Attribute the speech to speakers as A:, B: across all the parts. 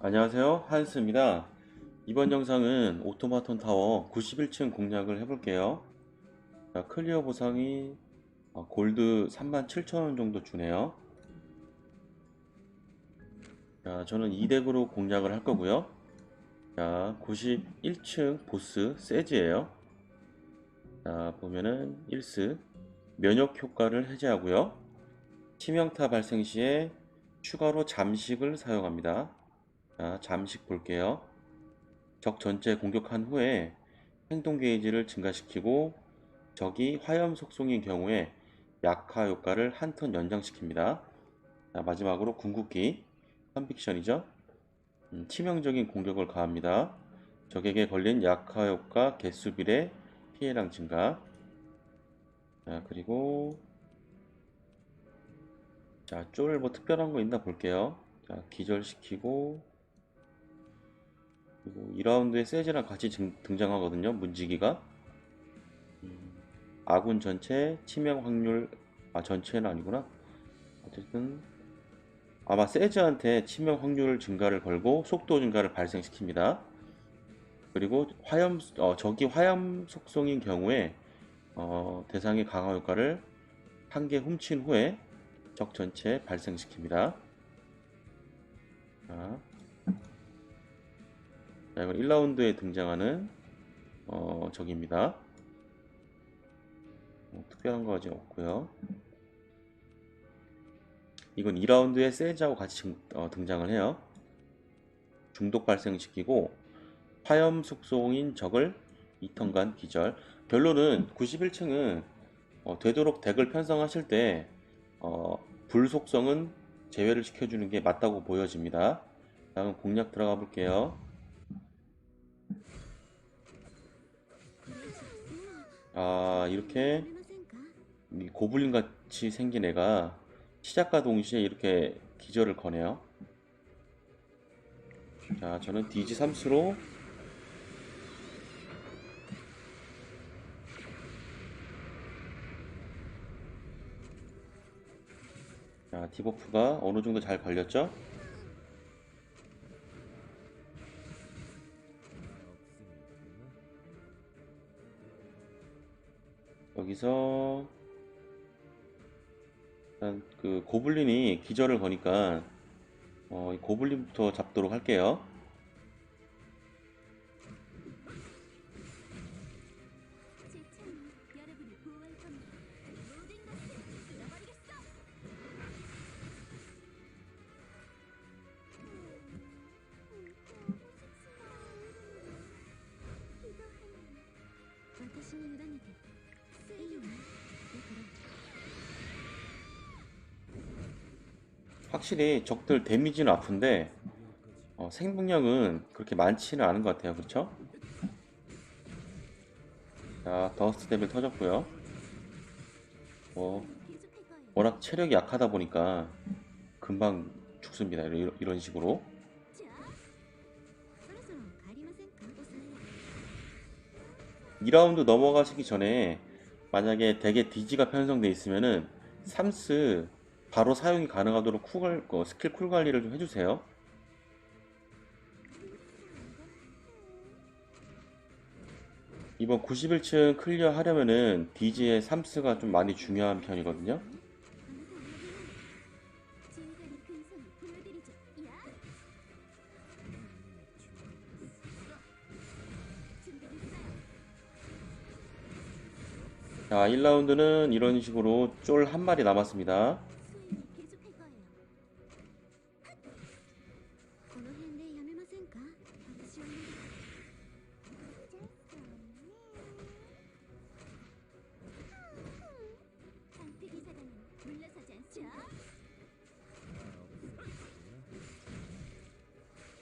A: 안녕하세요. 한스입니다. 이번 영상은 오토마톤 타워 91층 공략을 해볼게요. 자, 클리어 보상이 어, 골드 37,000원 정도 주네요. 자, 저는 2덱으로 공략을 할 거고요. 자 91층 보스 세즈예요. 자 보면은 1스 면역 효과를 해제하고요. 치명타 발생 시에 추가로 잠식을 사용합니다 자, 잠식 볼게요. 적 전체 공격한 후에 행동 게이지를 증가시키고 적이 화염 속성인 경우에 약화 효과를 한 턴 연장시킵니다. 자, 마지막으로 궁극기 컨빅션이죠. 음, 치명적인 공격을 가합니다. 적에게 걸린 약화 효과 개수 비례 피해량 증가. 자, 그리고 자, 쫄뭐 특별한 거 있나 볼게요. 자, 기절시키고 그리고 2라운드에 세즈랑 같이 등- 등장하거든요. 문지기가. 음, 아군 전체 치명 확률 아 전체는 아니구나. 어쨌든 아마 세즈한테 치명 확률 증가를 걸고 속도 증가를 발생시킵니다. 그리고 화염 어, 적이 화염 속성인 경우에 어, 대상의 강화 효과를 한 개 훔친 후에 적 전체에 발생시킵니다. 자, 자, 이건 1라운드에 등장하는 어, 적입니다. 뭐 특별한 거 아직 없고요. 이건 2라운드에 세즈하고 같이 등- 어, 등장을 해요. 중독 발생시키고 화염 속성인 적을 2턴간 기절. 결론은 91층은 어, 되도록 덱을 편성하실 때 어, 불 속성은 제외를 시켜주는 게 맞다고 보여집니다. 다음 공략 들어가 볼게요. 아 이렇게 이 고블린 같이 생긴 애가 시작과 동시에 이렇게 기절을 거네요. 자, 저는 디지 3수로 자, 디버프가 어느 정도 잘 걸렸죠? 여기서 일단 그 고블린이 기절을 거니까 어, 이 고블린부터 잡도록 할게요. 확실히 적들 데미지는 아픈데 어, 생명력은 그렇게 많지는 않은 것 같아요. 그렇죠? 자 더스트 데빌 터졌고요. 뭐 워낙 체력이 약하다 보니까 금방 죽습니다. 이런, 이런 식으로. 2라운드 넘어가시기 전에 만약에 덱에 디지가 편성되어 있으면은 삼스 바로 사용이 가능하도록 쿨, 어, 스킬 쿨 관리를 좀 해주세요. 이번 91층 클리어 하려면은 디지의 3스가 좀 많이 중요한 편이거든요. 자, 1라운드는 이런 식으로 쫄 한 마리 남았습니다.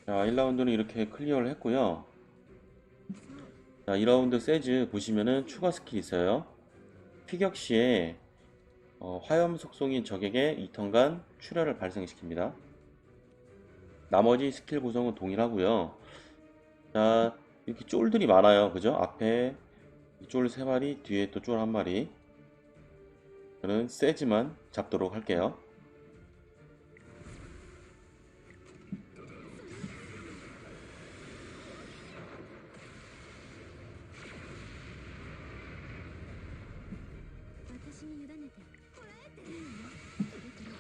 A: 자, 1라운드는 이렇게 클리어를 했고요. 자, 2라운드 세즈 보시면은 추가 스킬 있어요. 피격 시에 어, 화염 속성인 적에게 2턴간 출혈을 발생시킵니다. 나머지 스킬 구성은 동일하고요. 자, 이렇게 쫄들이 많아요. 그죠? 앞에 쫄 3마리, 뒤에 또 쫄 1마리. 저는 세즈만 잡도록 할게요.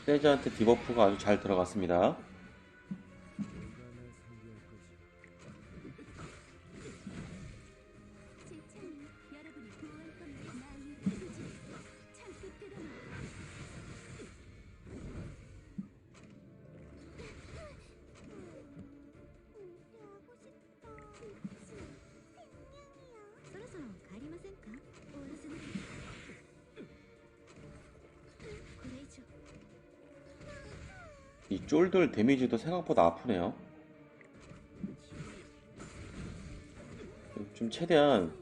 A: 세즈한테 디버프가 아주 잘 들어갔습니다.
B: 이
A: 쫄돌 데미지도 생각보다 아프네요. 좀 최대한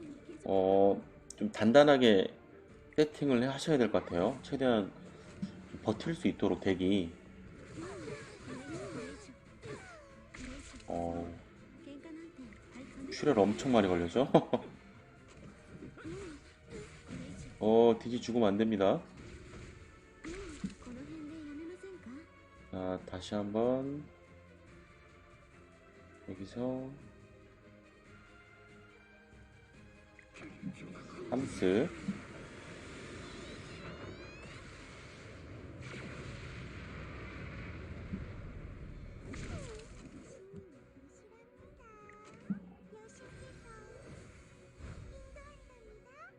A: 어 좀 단단하게 세팅을 하셔야 될 것 같아요. 최대한 버틸 수 있도록
B: 대기
A: 어 출혈 엄청 많이 걸려죠? 어 딜이 죽으면 안됩니다. 다시 한번 여기서 함스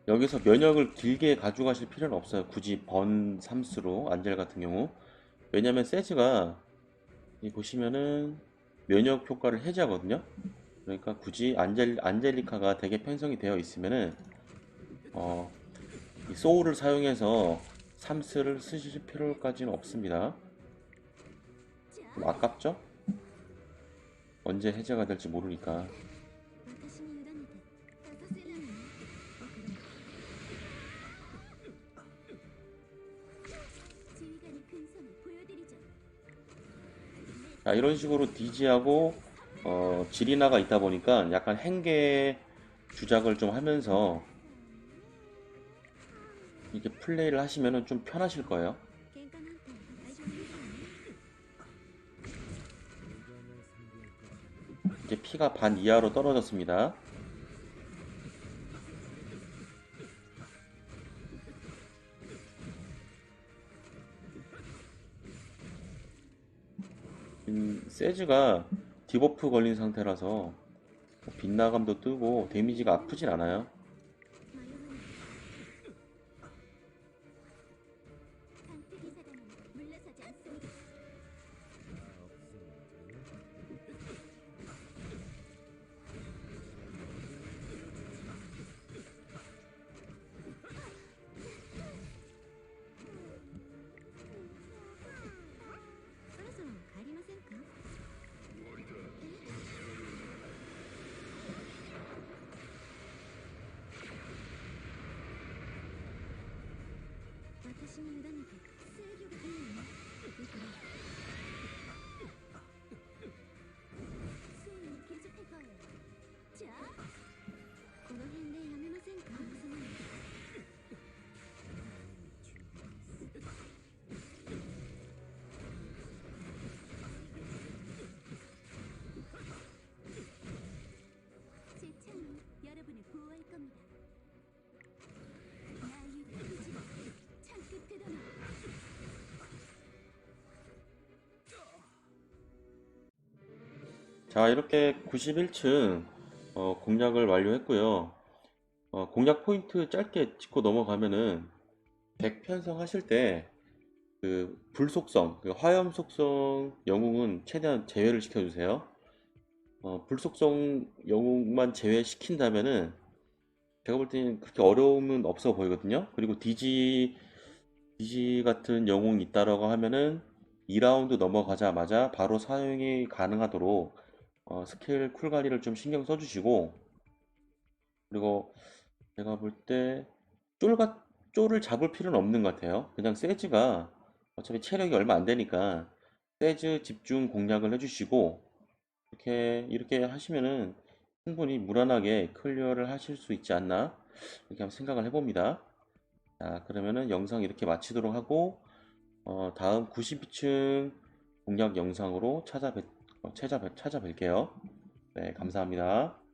A: 여기서 면역을 길게 가져가실 필요는 없어요. 굳이 번 삼스로 안젤 같은 경우. 왜냐면 세즈가 이 보시면은 면역 효과를 해제하거든요. 그러니까 굳이 안젤 안젤리카가 되게 편성이 되어 있으면은 어, 이 소울을 사용해서 삼스를 쓰실 필요까지는 없습니다. 좀 아깝죠? 언제 해제가 될지 모르니까. 자, 이런 식으로 디지하고 어, 지리나가 있다 보니까 약간 행계 주작을 좀 하면서 이렇게 플레이를 하시면 좀 편하실 거예요. 이제 피가 반 이하로 떨어졌습니다. 음, 세즈가 디버프 걸린 상태라서 뭐 빗나감도 뜨고 데미지가 아프진 않아요. 자, 이렇게 91층 어, 공략을 완료했고요. 어, 공략 포인트 짧게 짚고 넘어가면은 덱 편성 하실 때 그 불속성, 그 화염 속성 영웅은 최대한 제외를 시켜주세요. 어, 불속성 영웅만 제외시킨다면은 제가 볼 때는 그렇게 어려움은 없어 보이거든요. 그리고 디지 디지 같은 영웅이 있다라고 하면은 2라운드 넘어가자마자 바로 사용이 가능하도록 어, 스킬 쿨 관리를 좀 신경 써주시고 그리고 제가 볼 때 쫄가 쫄을 잡을 필요는 없는 것 같아요. 그냥 세즈가 어차피 체력이 얼마 안 되니까 세즈 집중 공략을 해주시고 이렇게 이렇게 하시면은 충분히 무난하게 클리어를 하실 수 있지 않나 이렇게 한번 생각을 해봅니다. 자 그러면은 영상 이렇게 마치도록 하고 어, 다음 92층 공략 영상으로 찾아뵙 어, 찾아뵐, 찾아뵐게요. 네, 감사합니다.